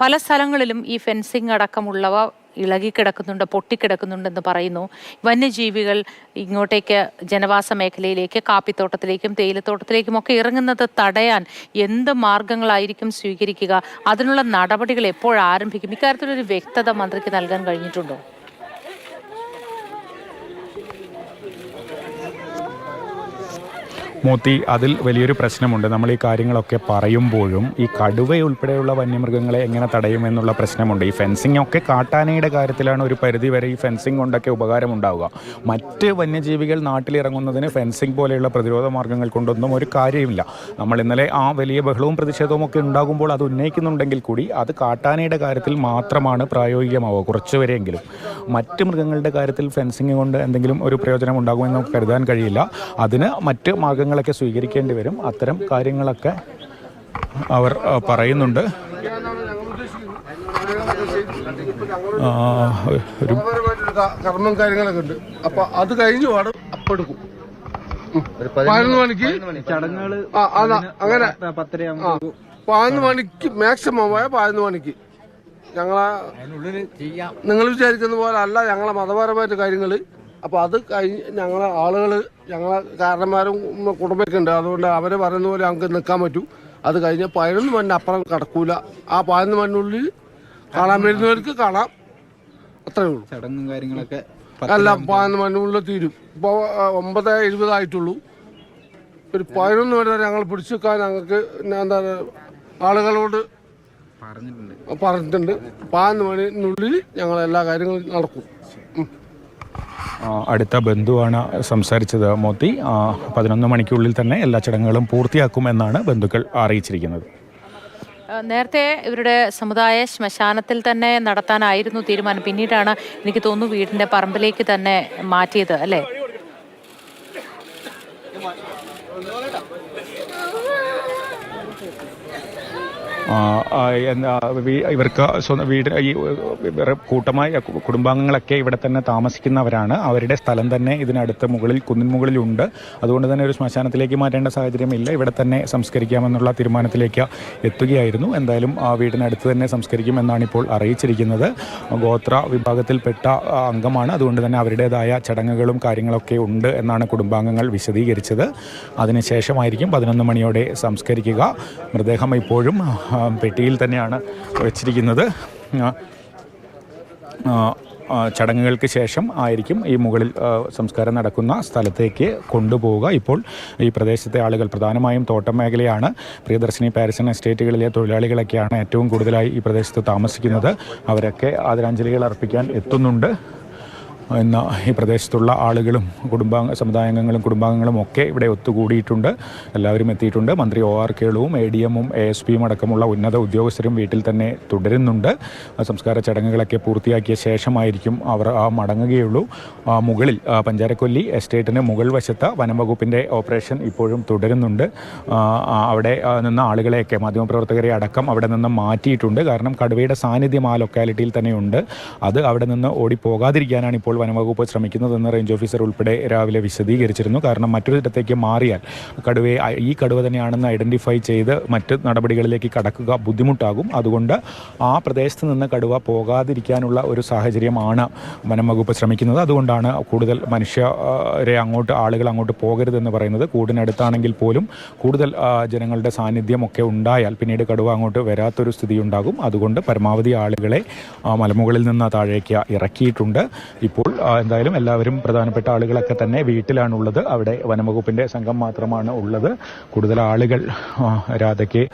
പല സ്ഥലങ്ങളിലും ഈ ഫെൻസിങ് അടക്കമുള്ളവ ഇളകിക്കിടക്കുന്നുണ്ട് പൊട്ടിക്കിടക്കുന്നുണ്ടെന്ന് പറയുന്നു. വന്യജീവികൾ ഇങ്ങോട്ടേക്ക് ജനവാസ മേഖലയിലേക്ക് കാപ്പിത്തോട്ടത്തിലേക്കും തേയിലത്തോട്ടത്തിലേക്കും ഒക്കെ ഇറങ്ങുന്നത് തടയാൻ എന്ത് മാർഗങ്ങളായിരിക്കും സ്വീകരിക്കുക? അതിനുള്ള നടപടികൾ എപ്പോഴാരംഭിക്കും? ഇക്കാര്യത്തിലൊരു വ്യക്തത മന്ത്രിക്ക് നൽകാൻ കഴിഞ്ഞിട്ടുണ്ടോ? മോത്തി അതിൽ വലിയൊരു പ്രശ്നമുണ്ട്. നമ്മൾ ഈ കാര്യങ്ങളൊക്കെ പറയുമ്പോഴും ഈ കടുവ ഉൾപ്പെടെയുള്ള വന്യമൃഗങ്ങളെ എങ്ങനെ തടയുമെന്നുള്ള പ്രശ്നമുണ്ട്. ഈ ഫെൻസിംഗ് ഒക്കെ കാട്ടാനയുടെ കാര്യത്തിലാണ് ഒരു പരിധി വരെ ഈ ഫെൻസിംഗ് കൊണ്ടൊക്കെ ഉപകാരമുണ്ടാവുക. മറ്റ് വന്യജീവികൾ നാട്ടിലിറങ്ങുന്നതിന് ഫെൻസിംഗ് പോലെയുള്ള പ്രതിരോധ മാർഗങ്ങൾ കൊണ്ടൊന്നും ഒരു കാര്യമില്ല നമ്മൾ ഇന്നലെ ആ വലിയ ബഹളവും പ്രതിഷേധവും ഒക്കെ ഉണ്ടാകുമ്പോൾ അത് ഉന്നയിക്കുന്നുണ്ടെങ്കിൽ കൂടി അത് കാട്ടാനയുടെ കാര്യത്തിൽ മാത്രമാണ് പ്രായോഗികമാവുക കുറച്ചുവരെയെങ്കിലും മറ്റ് മൃഗങ്ങളുടെ കാര്യത്തിൽ ഫെൻസിംഗ് കൊണ്ട് എന്തെങ്കിലും ഒരു പ്രയോജനം ഉണ്ടാകുമെന്ന് കരുതാൻ കഴിയില്ല. അതിന് മറ്റ് മാർഗങ്ങളൊക്കെ സ്വീകരിക്കേണ്ടി വരും. അത്തരം കാര്യങ്ങളൊക്കെ അവർ പറയുന്നുണ്ട്. ഒരു കർമ്മം കാര്യങ്ങളൊക്കെ ഉണ്ട്. അപ്പൊ അത് കഴിഞ്ഞു പാടും അപ്പൊ എടുക്കും. പതിനൊന്ന് മണിക്ക് ചടങ്ങുകൾ അങ്ങനെ. പതിനൊന്ന് മണിക്ക് മാക്സിമം പോയ പതിനൊന്ന് മണിക്ക്. ഞങ്ങളെ നിങ്ങൾ വിചാരിക്കുന്ന പോലെ അല്ല ഞങ്ങളെ മതപരമായിട്ട് കാര്യങ്ങൾ അപ്പൊ അത് കഴിഞ്ഞ് ഞങ്ങളെ ആളുകൾ ഞങ്ങളെ കാരണന്മാരും കുടുംബമൊക്കെ ഉണ്ട്. അതുകൊണ്ട് അവർ പറയുന്ന പോലെ ഞങ്ങൾക്ക് നിൽക്കാൻ പറ്റൂ. അത് കഴിഞ്ഞ പതിനൊന്ന് മണി അപ്പുറം കടക്കൂല. ആ പതിനൊന്ന് മണിനുള്ളിൽ കാണാൻ വരുന്നവർക്ക് കാണാം. അത്രേ ഉള്ളൂ. ചടങ്ങും കാര്യങ്ങളൊക്കെ അല്ല പതിനൊന്ന് മണിനുള്ളിൽ തീരും. ഇപ്പോൾ ഒമ്പത് എഴുപതായിട്ടുള്ളൂ. ഒരു പതിനൊന്ന് മണി വരെ ഞങ്ങൾ പിടിച്ചു വെക്കാൻ ഞങ്ങൾക്ക് എന്താ ആളുകളോട് പറഞ്ഞിട്ടുണ്ട്. പറഞ്ഞിട്ടുണ്ട്. പതിനൊന്ന് മണിനുള്ളിൽ ഞങ്ങൾ എല്ലാ കാര്യങ്ങളും നടക്കും. അടുത്ത ബന്ധുവാണ് സംസാരിച്ചത് മോത്തി. പതിനൊന്ന് മണിക്കുള്ളിൽ തന്നെ എല്ലാ ചടങ്ങുകളും പൂർത്തിയാക്കുമെന്നാണ് ബന്ധുക്കൾ അറിയിച്ചിരിക്കുന്നത്. നേരത്തെ ഇവരുടെ സമുദായ ശ്മശാനത്തിൽ തന്നെ നടത്താനായിരുന്നു തീരുമാനം. പിന്നീടാണ് എനിക്ക് തോന്നുന്നു വീടിന്റെ പറമ്പിലേക്ക് തന്നെ മാറ്റിയത് അല്ലേ? ഇവർക്ക് വീട് ഈ കൂട്ടമായി കുടുംബാംഗങ്ങളൊക്കെ ഇവിടെ തന്നെ താമസിക്കുന്നവരാണ്. അവരുടെ സ്ഥലം തന്നെ ഇതിനടുത്ത് മുകളിൽ കുന്നിൻ മുകളിലുണ്ട്. അതുകൊണ്ട് തന്നെ ഒരു ശ്മശാനത്തിലേക്ക് മാറ്റേണ്ട സാഹചര്യമില്ല. ഇവിടെ തന്നെ സംസ്കരിക്കാമെന്നുള്ള തീരുമാനത്തിലേക്ക് എത്തുകയായിരുന്നു. എന്തായാലും ആ വീടിനടുത്ത് തന്നെ സംസ്കരിക്കുമെന്നാണ് ഇപ്പോൾ അറിയിച്ചിരിക്കുന്നത്. ഗോത്ര വിഭാഗത്തിൽപ്പെട്ട അംഗമാണ്. അതുകൊണ്ട് തന്നെ അവരുടേതായ ചടങ്ങുകളും കാര്യങ്ങളൊക്കെ ഉണ്ട് എന്നാണ് കുടുംബാംഗങ്ങൾ വിശദീകരിച്ചത്. അതിനുശേഷമായിരിക്കും പതിനൊന്ന് മണിയോടെ സംസ്കരിക്കുക. മൃതദേഹം ഇപ്പോഴും പെട്ടിയിൽ തന്നെയാണ് വെച്ചിരിക്കുന്നത്. ചടങ്ങുകൾക്ക് ശേഷം ആയിരിക്കും ഈ മുകളിൽ സംസ്കാരം നടക്കുന്ന സ്ഥലത്തേക്ക് കൊണ്ടുപോവുക. ഇപ്പോൾ ഈ പ്രദേശത്തെ ആളുകൾ പ്രധാനമായും തോട്ടം മേഖലയാണ്. പ്രിയദർശിനി പാരിസൺ എസ്റ്റേറ്റുകളിലെ തൊഴിലാളികളൊക്കെയാണ് ഏറ്റവും കൂടുതലായി ഈ പ്രദേശത്ത് താമസിക്കുന്നത്. അവരൊക്കെ ആദരാഞ്ജലികൾ അർപ്പിക്കാൻ എത്തുന്നുണ്ട്. ഇന്ന് ഈ പ്രദേശത്തുള്ള ആളുകളും കുടുംബാംഗ സമുദായാംഗങ്ങളും കുടുംബാംഗങ്ങളും ഒക്കെ ഇവിടെ ഒത്തുകൂടിയിട്ടുണ്ട്. എല്ലാവരും എത്തിയിട്ടുണ്ട്. മന്ത്രി ഒ ആർ കേളുവും എ ഡി എമ്മും എ എസ് പിയും അടക്കമുള്ള ഉന്നത ഉദ്യോഗസ്ഥരും വീട്ടിൽ തന്നെ തുടരുന്നുണ്ട്. സംസ്കാര ചടങ്ങുകളൊക്കെ പൂർത്തിയാക്കിയ ശേഷമായിരിക്കും അവർ ആ മടങ്ങുകയുള്ളൂ. മുകളിൽ പഞ്ചാരക്കൊല്ലി എസ്റ്റേറ്റിന് മുകൾ വശത്ത് വനംവകുപ്പിന്റെ ഓപ്പറേഷൻ ഇപ്പോഴും തുടരുന്നുണ്ട്. അവിടെ നിന്ന് ആളുകളെയൊക്കെ മാധ്യമപ്രവർത്തകരെ അടക്കം അവിടെ നിന്ന് മാറ്റിയിട്ടുണ്ട്. കാരണം കടുവയുടെ സാന്നിധ്യം ആ ലൊക്കാലിറ്റിയിൽ തന്നെയുണ്ട്. അത് അവിടെ നിന്ന് ഓടിപ്പോകാതിരിക്കാനാണ് ഇപ്പോൾ വനംവകുപ്പ് ശ്രമിക്കുന്നതെന്ന് റേഞ്ച് ഓഫീസർ ഉൾപ്പെടെ രാവിലെ വിശദീകരിച്ചിരുന്നു. കാരണം മറ്റൊരിടത്തേക്ക് മാറിയാൽ കടുവയെ ഈ കടുവ തന്നെയാണെന്ന് ഐഡന്റിഫൈ ചെയ്ത് മറ്റ് നടപടികളിലേക്ക് കടക്കുക ബുദ്ധിമുട്ടാകും. അതുകൊണ്ട് ആ പ്രദേശത്ത് നിന്ന് കടുവ പോകാതിരിക്കാനുള്ള ഒരു സാഹചര്യമാണ് വനംവകുപ്പ് ശ്രമിക്കുന്നത്. അതുകൊണ്ടാണ് കൂടുതൽ മനുഷ്യരെ അങ്ങോട്ട് ആളുകൾ അങ്ങോട്ട് പോകരുതെന്ന് പറയുന്നത്. കൂടിനടുത്താണെങ്കിൽ പോലും കൂടുതൽ ജനങ്ങളുടെ സാന്നിധ്യമൊക്കെ ഉണ്ടായാൽ പിന്നീട് കടുവ അങ്ങോട്ട് വരാത്തൊരു സ്ഥിതി ഉണ്ടാകും അതുകൊണ്ട് പരമാവധി ആളുകളെ മലമുകളിൽ നിന്ന് താഴേക്ക് ഇറക്കിയിട്ടുണ്ട്. ഇപ്പോൾ എന്തായാലും എല്ലാവരും പ്രധാനപ്പെട്ട ആളുകളൊക്കെ തന്നെ വീട്ടിലാണുള്ളത്. അവിടെ വനംവകുപ്പിന്റെ സംഘം മാത്രമാണ് ഉള്ളത്. കൂടുതൽ ആളുകൾ രാധയ്ക്ക്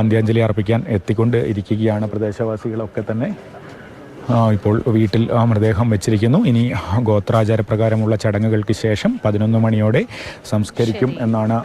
അന്ത്യാഞ്ജലി അർപ്പിക്കാൻ എത്തിക്കൊണ്ട് ഇരിക്കുകയാണ് പ്രദേശവാസികളൊക്കെ തന്നെ. ഇപ്പോൾ വീട്ടിൽ ആ മൃതദേഹം വെച്ചിരിക്കുന്നു. ഇനി ഗോത്രാചാരപ്രകാരമുള്ള ചടങ്ങുകൾക്ക് ശേഷം പതിനൊന്ന് മണിയോടെ സംസ്കരിക്കും എന്നാണ്